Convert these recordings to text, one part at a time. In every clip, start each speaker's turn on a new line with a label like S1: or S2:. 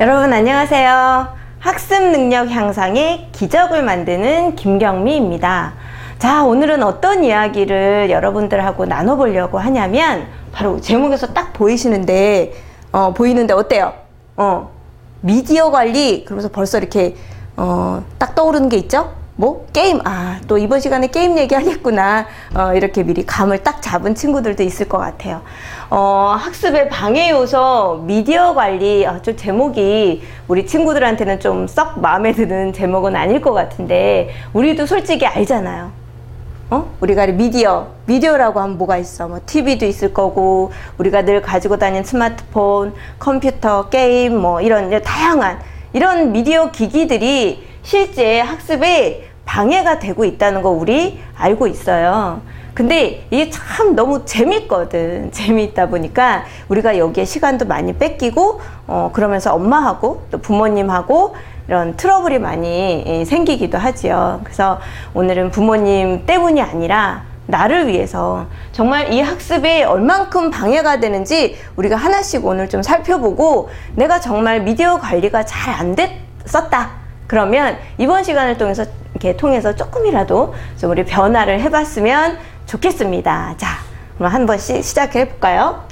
S1: 여러분 안녕하세요. 학습 능력 향상의 기적을 만드는 김경미입니다. 자, 오늘은 어떤 이야기를 여러분들하고 나눠보려고 하냐면, 바로 제목에서 딱 보이시는데, 어, 보이는데 어때요? 어, 미디어 관리, 그러면서 벌써 이렇게, 어, 딱 떠오르는 게 있죠? 뭐? 게임. 아, 또 이번 시간에 게임 얘기하겠구나. 어, 이렇게 미리 감을 딱 잡은 친구들도 있을 것 같아요. 어, 학습의 방해 요소, 미디어 관리. 아, 좀 제목이 우리 친구들한테는 좀 썩 마음에 드는 제목은 아닐 것 같은데, 우리도 솔직히 알잖아요. 어? 우리가 미디어, 미디어라고 하면 뭐가 있어? 뭐, TV도 있을 거고, 우리가 늘 가지고 다니는 스마트폰, 컴퓨터, 게임, 뭐, 이런 다양한, 이런 미디어 기기들이 실제 학습에 방해가 되고 있다는 거 우리 알고 있어요. 근데 이게 참 너무 재밌거든. 재미있다 보니까 우리가 여기에 시간도 많이 뺏기고, 어, 그러면서 엄마하고 또 부모님하고 이런 트러블이 많이 생기기도 하지요. 그래서 오늘은 부모님 때문이 아니라 나를 위해서 정말 이 학습에 얼만큼 방해가 되는지 우리가 하나씩 오늘 좀 살펴보고 내가 정말 미디어 관리가 잘 안 됐었다. 그러면 이번 시간을 통해서 이렇게 통해서 조금이라도 좀 우리 변화를 해봤으면 좋겠습니다. 자, 그럼 한 번씩 시작해 볼까요?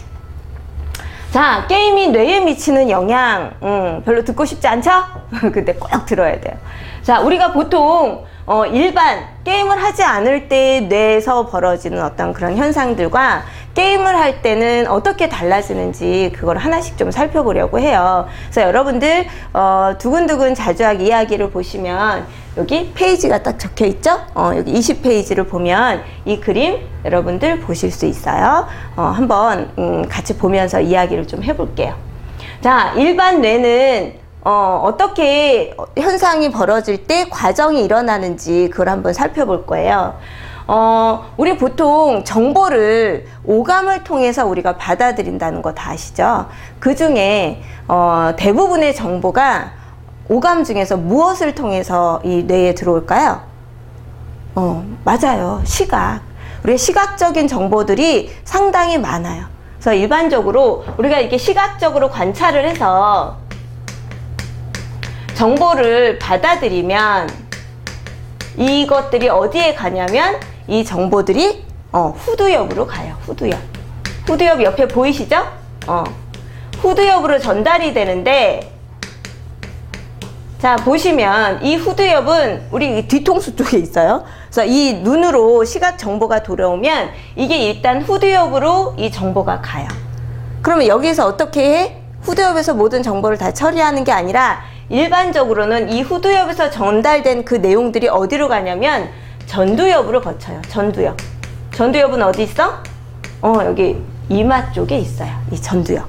S1: 자, 게임이 뇌에 미치는 영향, 음, 별로 듣고 싶지 않죠? 근데 꼭 들어야 돼요. 자, 우리가 보통 어, 일반 게임을 하지 않을 때 뇌에서 벌어지는 어떤 그런 현상들과 게임을 할 때는 어떻게 달라지는지 그걸 하나씩 좀 살펴보려고 해요. 그래서 여러분들 어, 두근두근 자주하기 이야기를 보시면 여기 페이지가 딱 적혀 있죠? 어, 여기 20페이지를 보면 이 그림 여러분들 보실 수 있어요. 어, 한번 음, 같이 보면서 이야기를 좀 해볼게요. 자, 일반 뇌는 어, 어떻게 현상이 벌어질 때 과정이 일어나는지 그걸 한번 살펴볼 거예요. 어, 우리 보통 정보를 오감을 통해서 우리가 받아들인다는 거 다 아시죠? 그 중에 어, 대부분의 정보가 오감 중에서 무엇을 통해서 이 뇌에 들어올까요? 어, 맞아요. 시각. 우리 시각적인 정보들이 상당히 많아요. 그래서 일반적으로 우리가 이렇게 시각적으로 관찰을 해서 정보를 받아들이면 이것들이 어디에 가냐면 이 정보들이 어, 후두엽으로 가요. 후두엽. 후두엽 옆에 보이시죠? 어, 후두엽으로 전달이 되는데 자 보시면 이 후두엽은 우리 뒤통수 쪽에 있어요. 그래서 이 눈으로 시각 정보가 돌아오면 이게 일단 후두엽으로 이 정보가 가요. 그러면 여기서 어떻게 해? 후두엽에서 모든 정보를 다 처리하는 게 아니라 일반적으로는 이 후두엽에서 전달된 그 내용들이 어디로 가냐면 전두엽으로 거쳐요. 전두엽. 전두엽은 어디 있어? 어, 여기 이마 쪽에 있어요. 이 전두엽.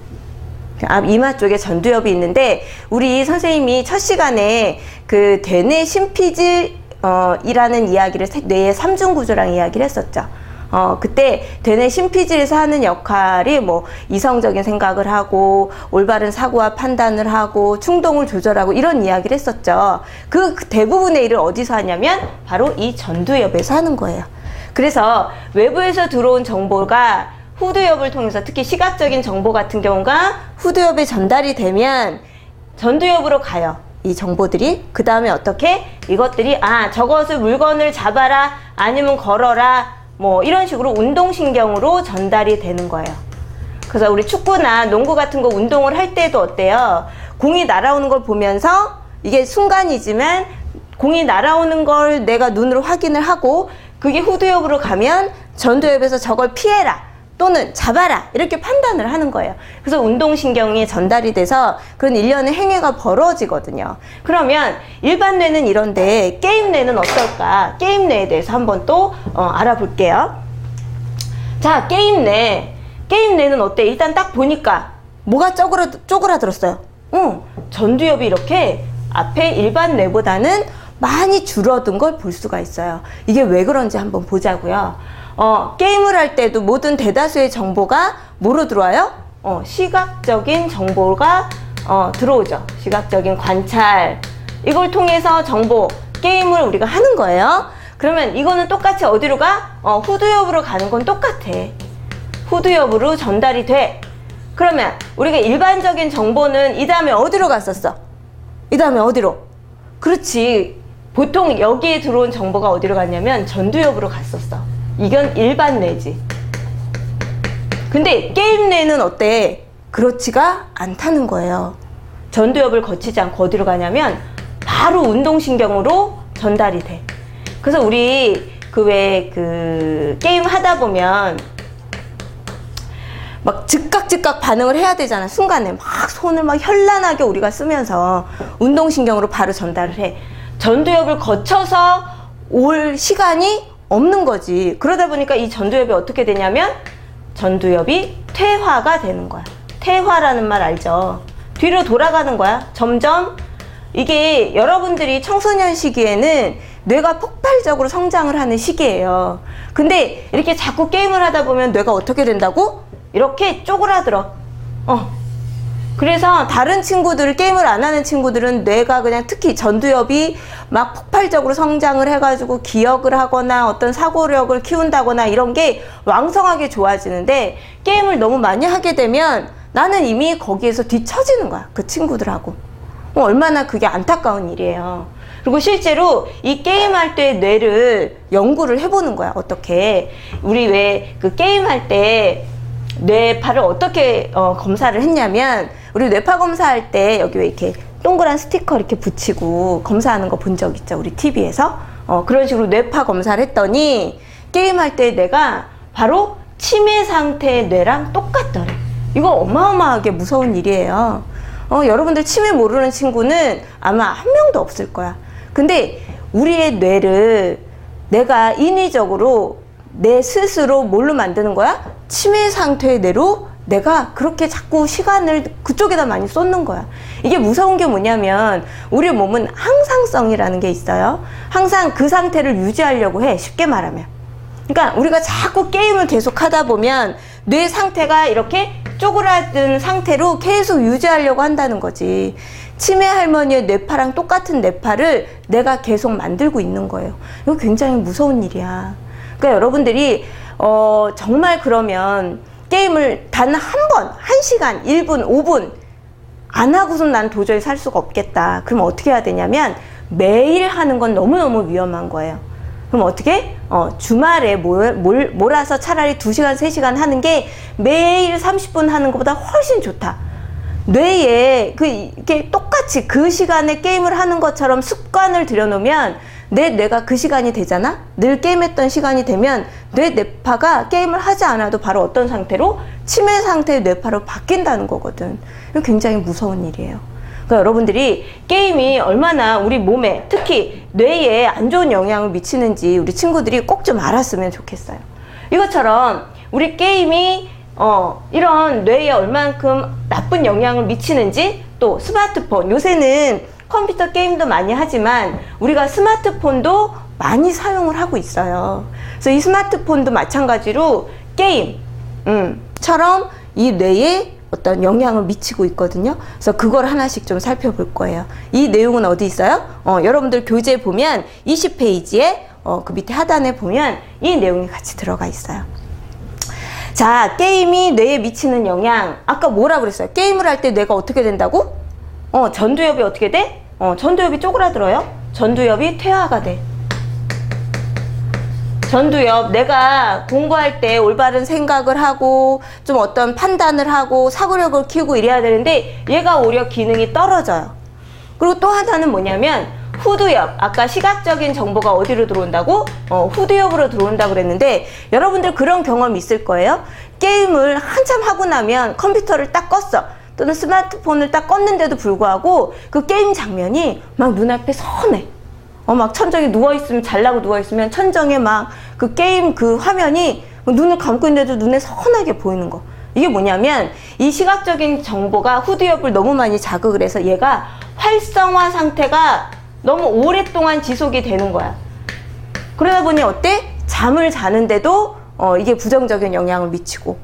S1: 앞 이마 쪽에 전두엽이 있는데 우리 선생님이 첫 시간에 그 대뇌 심피질 어, 이라는 이야기를 뇌의 삼중 구조랑 이야기를 했었죠. 어, 그때 대뇌 심피질에서 하는 역할이 뭐 이성적인 생각을 하고 올바른 사고와 판단을 하고 충동을 조절하고 이런 이야기를 했었죠. 그 대부분의 일을 어디서 하냐면 바로 이 전두엽에서 하는 거예요. 그래서 외부에서 들어온 정보가 후두엽을 통해서 특히 시각적인 정보 같은 경우가 후두엽에 전달이 되면 전두엽으로 가요. 이 정보들이 그 다음에 어떻게 이것들이 아 저것을 물건을 잡아라 아니면 걸어라 뭐 이런 식으로 운동신경으로 전달이 되는 거예요. 그래서 우리 축구나 농구 같은 거 운동을 할 때도 어때요? 공이 날아오는 걸 보면서 이게 순간이지만 공이 날아오는 걸 내가 눈으로 확인을 하고 그게 후두엽으로 가면 전두엽에서 저걸 피해라. 또는 잡아라 이렇게 판단을 하는 거예요. 그래서 운동신경이 전달이 돼서 그런 일련의 행위가 벌어지거든요. 그러면 일반 뇌는 이런데 게임 뇌는 어떨까? 게임 뇌에 대해서 한번 또 어, 알아볼게요. 자, 게임 뇌. 게임 뇌는 어때? 일단 딱 보니까 뭐가 쪼그라, 쪼그라들었어요? 응, 전두엽이 이렇게 앞에 일반 뇌보다는 많이 줄어든 걸 볼 수가 있어요. 이게 왜 그런지 한번 보자고요. 어, 게임을 할 때도 모든 대다수의 정보가 뭐로 들어와요? 어, 시각적인 정보가 어, 들어오죠. 시각적인 관찰. 이걸 통해서 정보, 게임을 우리가 하는 거예요. 그러면 이거는 똑같이 어디로 가? 어, 후두엽으로 가는 건 똑같아. 후두엽으로 전달이 돼. 그러면 우리가 일반적인 정보는 이 다음에 어디로 갔었어? 이 다음에 어디로? 그렇지. 보통 여기에 들어온 정보가 어디로 갔냐면 전두엽으로 갔었어. 이건 일반 뇌지. 근데 게임 뇌는 어때? 그렇지가 않다는 거예요. 전두엽을 거치지 않고 어디로 가냐면 바로 운동신경으로 전달이 돼. 그래서 우리 그왜그 게임 하다 보면 막 즉각 즉각 반응을 해야 되잖아 순간에 막 손을 막 현란하게 우리가 쓰면서 운동신경으로 바로 전달을 해 전두엽을 거쳐서 올 시간이 없는 거지 그러다 보니까 이 전두엽이 어떻게 되냐면 전두엽이 퇴화가 되는 거야 퇴화라는 말 알죠 뒤로 돌아가는 거야 점점 이게 여러분들이 청소년 시기에는 뇌가 폭발적으로 성장을 하는 시기예요. 근데 이렇게 자꾸 게임을 하다 보면 뇌가 어떻게 된다고? 이렇게 쪼그라들어. 어. 그래서 다른 친구들, 게임을 안 하는 친구들은 뇌가 그냥 특히 전두엽이 막 폭발적으로 성장을 해가지고 기억을 하거나 어떤 사고력을 키운다거나 이런 게 왕성하게 좋아지는데 게임을 너무 많이 하게 되면 나는 이미 거기에서 뒤처지는 거야. 그 친구들하고. 어, 얼마나 그게 안타까운 일이에요. 그리고 실제로 이 게임할 때 뇌를 연구를 해보는 거야. 어떻게. 우리 왜 그 게임할 때 뇌파를 어떻게 어, 검사를 했냐면 우리 뇌파 검사할 때 여기 왜 이렇게 동그란 스티커 이렇게 붙이고 검사하는 거 본 적 있죠. 우리 TV에서. 어, 그런 식으로 뇌파 검사를 했더니 게임할 때 내가 바로 치매 상태의 뇌랑 똑같더래. 이거 어마어마하게 무서운 일이에요. 어, 여러분들 치매 모르는 친구는 아마 한 명도 없을 거야. 근데 우리의 뇌를 내가 인위적으로 내 스스로 뭘로 만드는 거야? 치매 상태의 뇌로 내가 그렇게 자꾸 시간을 그쪽에다 많이 쏟는 거야. 이게 무서운 게 뭐냐면 우리 몸은 항상성이라는 게 있어요. 항상 그 상태를 유지하려고 해. 쉽게 말하면. 그러니까 우리가 자꾸 게임을 계속 하다 보면 뇌 상태가 이렇게 쪼그라든 상태로 계속 유지하려고 한다는 거지. 치매 할머니의 뇌파랑 똑같은 뇌파를 내가 계속 만들고 있는 거예요. 이거 굉장히 무서운 일이야. 그러니까 여러분들이 어, 정말 그러면 게임을 단 한 번, 한 시간, 1분, 5분 안 하고선 난 도저히 살 수가 없겠다. 그럼 어떻게 해야 되냐면 매일 하는 건 너무너무 위험한 거예요. 그럼 어떻게? 어, 주말에 몰, 몰, 몰아서 차라리 2시간, 3시간 하는 게 매일 30분 하는 것보다 훨씬 좋다. 뇌에 그 이게 똑같이 그 시간에 게임을 하는 것처럼 습관을 들여놓으면 내 뇌가 그 시간이 되잖아? 늘 게임했던 시간이 되면 뇌 뇌파가 게임을 하지 않아도 바로 어떤 상태로? 치매 상태의 뇌파로 바뀐다는 거거든. 굉장히 무서운 일이에요. 그러니까 여러분들이 게임이 얼마나 우리 몸에 특히 뇌에 안 좋은 영향을 미치는지 우리 친구들이 꼭 좀 알았으면 좋겠어요. 이것처럼 우리 게임이 어, 이런 뇌에 얼만큼 나쁜 영향을 미치는지 또 스마트폰 요새는 컴퓨터 게임도 많이 하지만 우리가 스마트폰도 많이 사용을 하고 있어요. 그래서 이 스마트폰도 마찬가지로 게임, 음, 처럼 이 뇌에 어떤 영향을 미치고 있거든요. 그래서 그걸 하나씩 좀 살펴볼 거예요. 이 내용은 어디 있어요? 어, 여러분들 교재 보면 20페이지에 어, 그 밑에 하단에 보면 이 내용이 같이 들어가 있어요. 자, 게임이 뇌에 미치는 영향. 아까 뭐라 그랬어요? 게임을 할 때 뇌가 어떻게 된다고? 어, 전두엽이 어떻게 돼? 어, 전두엽이 쪼그라들어요. 전두엽이 퇴화가 돼. 전두엽 내가 공부할 때 올바른 생각을 하고 좀 어떤 판단을 하고 사고력을 키우고 이래야 되는데 얘가 오히려 기능이 떨어져요. 그리고 또 하나는 뭐냐면 후두엽 아까 시각적인 정보가 어디로 들어온다고? 어, 후두엽으로 들어온다고 그랬는데 여러분들 그런 경험 있을 거예요. 게임을 한참 하고 나면 컴퓨터를 딱 껐어. 또는 스마트폰을 딱 껐는데도 불구하고 그 게임 장면이 막 눈앞에 선해. 어, 막 천정에 누워있으면, 잘나고 누워있으면 천정에 막 그 게임 그 화면이 눈을 감고 있는데도 눈에 선하게 보이는 거. 이게 뭐냐면 이 시각적인 정보가 후두엽을 너무 많이 자극을 해서 얘가 활성화 상태가 너무 오랫동안 지속이 되는 거야. 그러다 보니 어때? 잠을 자는데도 어, 이게 부정적인 영향을 미치고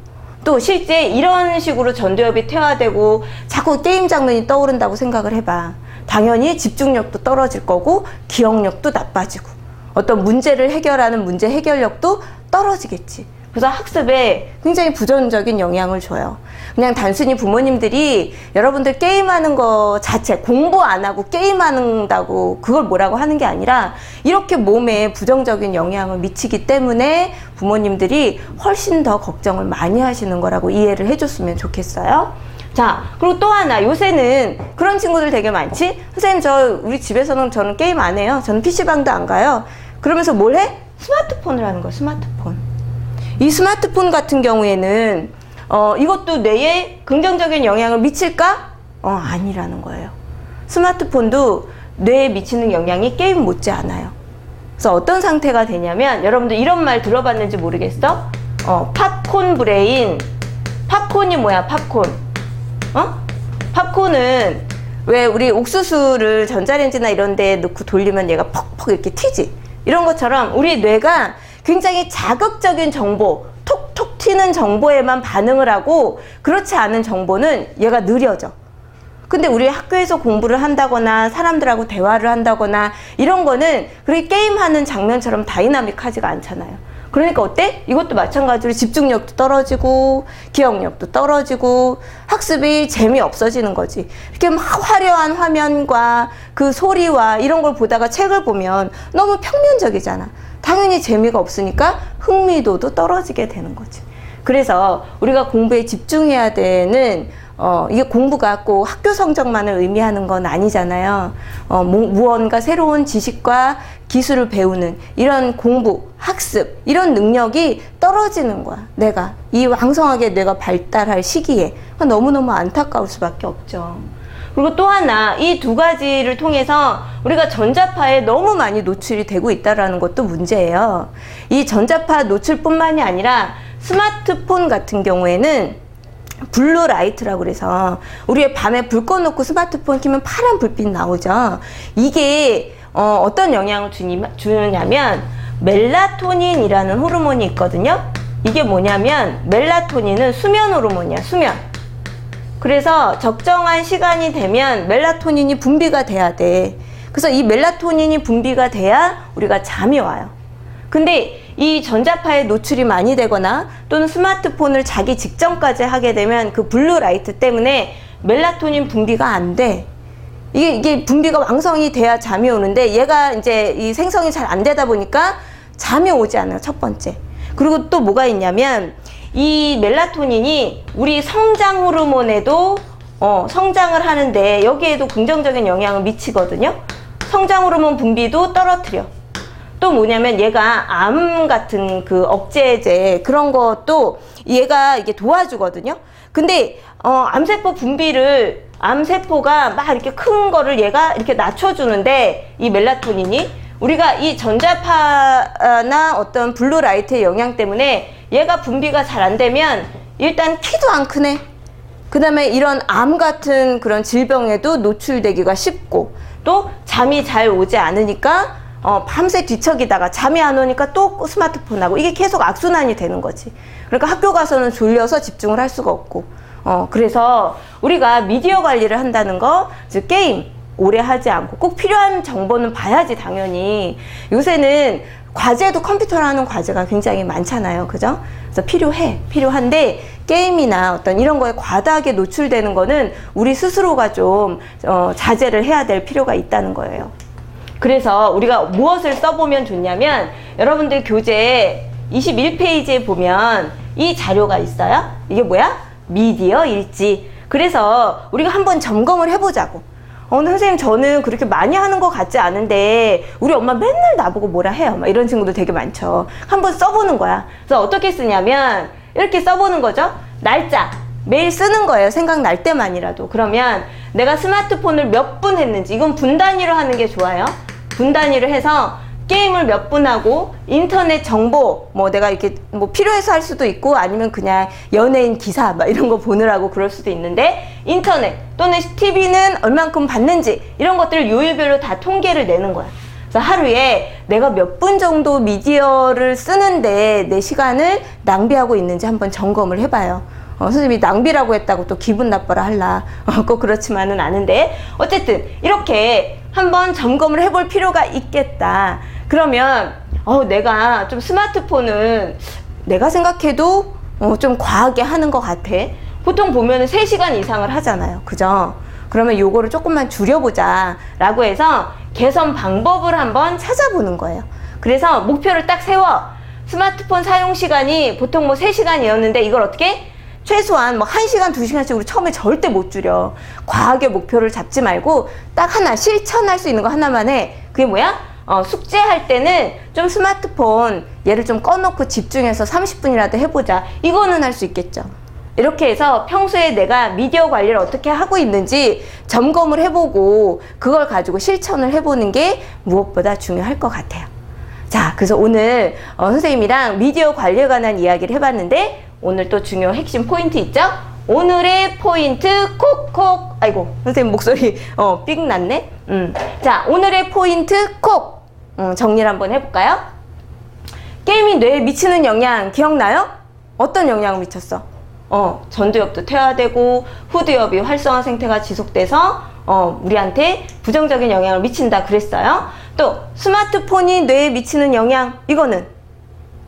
S1: 또 실제 이런 식으로 전두엽이 퇴화되고 자꾸 게임 장면이 떠오른다고 생각을 해봐. 당연히 집중력도 떨어질 거고 기억력도 나빠지고 어떤 문제를 해결하는 문제 해결력도 떨어지겠지. 그래서 학습에 굉장히 부정적인 영향을 줘요. 그냥 단순히 부모님들이 여러분들 게임하는 거 자체 공부 안 하고 게임한다고 그걸 뭐라고 하는 게 아니라 이렇게 몸에 부정적인 영향을 미치기 때문에 부모님들이 훨씬 더 걱정을 많이 하시는 거라고 이해를 해줬으면 좋겠어요. 자, 그리고 또 하나, 요새는 그런 친구들 되게 많지? 선생님, 저, 우리 집에서는 저는 게임 안 해요. 저는 PC방도 안 가요. 그러면서 뭘 해? 스마트폰을 하는 거야, 스마트폰. 이 스마트폰 같은 경우에는, 어, 이것도 뇌에 긍정적인 영향을 미칠까? 어, 아니라는 거예요. 스마트폰도 뇌에 미치는 영향이 게임 못지 않아요. 그래서 어떤 상태가 되냐면, 여러분들 이런 말 들어봤는지 모르겠어? 어, 팝콘 브레인. 팝콘이 뭐야, 팝콘? 어? 팝콘은 왜 우리 옥수수를 전자레인지나 이런 데 넣고 돌리면 얘가 퍽퍽 이렇게 튀지? 이런 것처럼 우리 뇌가 굉장히 자극적인 정보, 톡톡 튀는 정보에만 반응을 하고 그렇지 않은 정보는 얘가 느려져. 근데 우리 학교에서 공부를 한다거나 사람들하고 대화를 한다거나 이런 거는 그렇게 게임하는 장면처럼 다이나믹하지가 않잖아요. 그러니까 어때? 이것도 마찬가지로 집중력도 떨어지고 기억력도 떨어지고 학습이 재미없어지는 거지. 이렇게 막 화려한 화면과 그 소리와 이런 걸 보다가 책을 보면 너무 평면적이잖아. 당연히 재미가 없으니까 흥미도도 떨어지게 되는 거지. 그래서 우리가 공부에 집중해야 되는 어, 이게 공부가 꼭 학교 성적만을 의미하는 건 아니잖아요. 어, 뭐, 무언가 새로운 지식과 기술을 배우는 이런 공부, 학습, 이런 능력이 떨어지는 거야. 내가. 이 왕성하게 내가 발달할 시기에. 너무너무 안타까울 수밖에 없죠. 그리고 또 하나, 이 두 가지를 통해서 우리가 전자파에 너무 많이 노출이 되고 있다는 것도 문제예요. 이 전자파 노출뿐만이 아니라 스마트폰 같은 경우에는 블루 라이트라고 그래서 우리의 밤에 불 꺼놓고 스마트폰 키면 파란 불빛 나오죠. 이게 어, 떤 영향을 주느냐면 멜라토닌이라는 호르몬이 있거든요. 이게 뭐냐면 멜라토닌은 수면 호르몬이야. 수면. 그래서 적정한 시간이 되면 멜라토닌이 분비가 돼야 돼. 그래서 이 멜라토닌이 분비가 돼야 우리가 잠이 와요. 근데 이 전자파에 노출이 많이 되거나 또는 스마트폰을 자기 직전까지 하게 되면 그 블루 라이트 때문에 멜라토닌 분비가 안 돼. 이게, 이게 분비가 왕성이 돼야 잠이 오는데 얘가 이제 이 생성이 잘 안 되다 보니까 잠이 오지 않아요. 첫 번째. 그리고 또 뭐가 있냐면 이 멜라토닌이 우리 성장 호르몬에도 어, 성장을 하는데 여기에도 긍정적인 영향을 미치거든요. 성장 호르몬 분비도 떨어뜨려. 또 뭐냐면 얘가 암 같은 그 억제제 그런 것도 얘가 이게 도와주거든요. 근데 어, 암세포 분비를 암세포가 막 이렇게 큰 거를 얘가 이렇게 낮춰주는데 이 멜라토닌이 우리가 이 전자파나 어떤 블루라이트의 영향 때문에 얘가 분비가 잘 안 되면 일단 키도 안 크네. 그 다음에 이런 암 같은 그런 질병에도 노출되기가 쉽고 또 잠이 잘 오지 않으니까 어, 밤새 뒤척이다가 잠이 안 오니까 또 스마트폰 하고 이게 계속 악순환이 되는 거지. 그러니까 학교 가서는 졸려서 집중을 할 수가 없고. 어, 그래서 우리가 미디어 관리를 한다는 거, 즉 게임 오래 하지 않고 꼭 필요한 정보는 봐야지 당연히. 요새는 과제도 컴퓨터로 하는 과제가 굉장히 많잖아요. 그죠? 그래서 필요해. 필요한데 게임이나 어떤 이런 거에 과다하게 노출되는 거는 우리 스스로가 좀 어, 자제를 해야 될 필요가 있다는 거예요. 그래서 우리가 무엇을 써보면 좋냐면 여러분들 교재 21페이지에 보면 이 자료가 있어요. 이게 뭐야? 미디어 일지. 그래서 우리가 한번 점검을 해보자고. 어, 선생님, 저는 그렇게 많이 하는 것 같지 않은데, 우리 엄마 맨날 나보고 뭐라 해요. 막 이런 친구들 되게 많죠. 한번 써보는 거야. 그래서 어떻게 쓰냐면, 이렇게 써보는 거죠. 날짜. 매일 쓰는 거예요. 생각날 때만이라도. 그러면 내가 스마트폰을 몇 분 했는지, 이건 분 단위로 하는 게 좋아요. 분 단위로 해서 게임을 몇 분 하고 인터넷 정보 뭐 내가 이렇게 뭐 필요해서 할 수도 있고 아니면 그냥 연예인 기사 막 이런 거 보느라고 그럴 수도 있는데 인터넷 또는 TV는 얼만큼 봤는지 이런 것들을 요일별로 다 통계를 내는 거야. 그래서 하루에 내가 몇 분 정도 미디어를 쓰는데 내 시간을 낭비하고 있는지 한번 점검을 해봐요. 어, 선생님이 낭비라고 했다고 또 기분 나빠라 할라. 어, 꼭 그렇지만은 않은데. 어쨌든, 이렇게 한번 점검을 해볼 필요가 있겠다. 그러면 어, 내가 좀 스마트폰은 내가 생각해도 어, 좀 과하게 하는 것 같아. 보통 보면은 3시간 이상을 하잖아요. 그죠? 그러면 요거를 조금만 줄여보자. 라고 해서 개선 방법을 한번 찾아보는 거예요. 그래서 목표를 딱 세워. 스마트폰 사용 시간이 보통 뭐 3시간이었는데 이걸 어떻게? 최소한 뭐 1시간, 2시간씩 우리 처음에 절대 못 줄여. 과하게 목표를 잡지 말고 딱 하나 실천할 수 있는 거 하나만 해. 그게 뭐야? 어, 숙제할 때는 좀 스마트폰 얘를 좀 꺼놓고 집중해서 30분이라도 해보자. 이거는 할 수 있겠죠. 이렇게 해서 평소에 내가 미디어 관리를 어떻게 하고 있는지 점검을 해보고 그걸 가지고 실천을 해보는 게 무엇보다 중요할 것 같아요. 자, 그래서 오늘 어, 선생님이랑 미디어 관리에 관한 이야기를 해봤는데 오늘 또 중요 핵심 포인트 있죠? 오늘의 포인트 콕콕 아이고 선생님 목소리 어, 삑 났네 음. 자 오늘의 포인트 콕 음, 정리를 한번 해볼까요? 게임이 뇌에 미치는 영향 기억나요? 어떤 영향을 미쳤어? 어, 전두엽도 퇴화되고 후두엽이 활성화 상태가 지속돼서 어, 우리한테 부정적인 영향을 미친다 그랬어요. 또 스마트폰이 뇌에 미치는 영향 이거는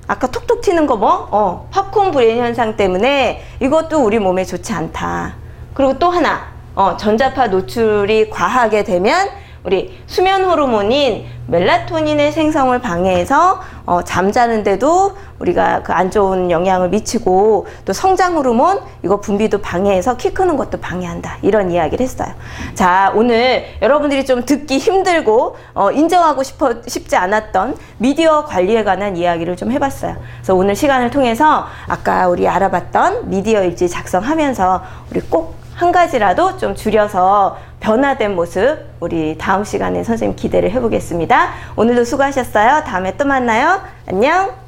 S1: 아까 톡톡 튀는 거 뭐? 어, 팝콘 브레인 현상 때문에 이것도 우리 몸에 좋지 않다. 그리고 또 하나, 어, 전자파 노출이 과하게 되면 우리 수면 호르몬인 멜라토닌의 생성을 방해해서 어, 잠자는데도 우리가 그 안 좋은 영향을 미치고 또 성장 호르몬 이거 분비도 방해해서 키 크는 것도 방해한다 이런 이야기를 했어요. 자 오늘 여러분들이 좀 듣기 힘들고 어, 인정하고 싶어 싶지 않았던 미디어 관리에 관한 이야기를 좀 해봤어요. 그래서 오늘 시간을 통해서 아까 우리 알아봤던 미디어 일지 작성하면서 우리 꼭 한 가지라도 좀 줄여서 변화된 모습 우리 다음 시간에 선생님 기대를 해보겠습니다. 오늘도 수고하셨어요. 다음에 또 만나요. 안녕.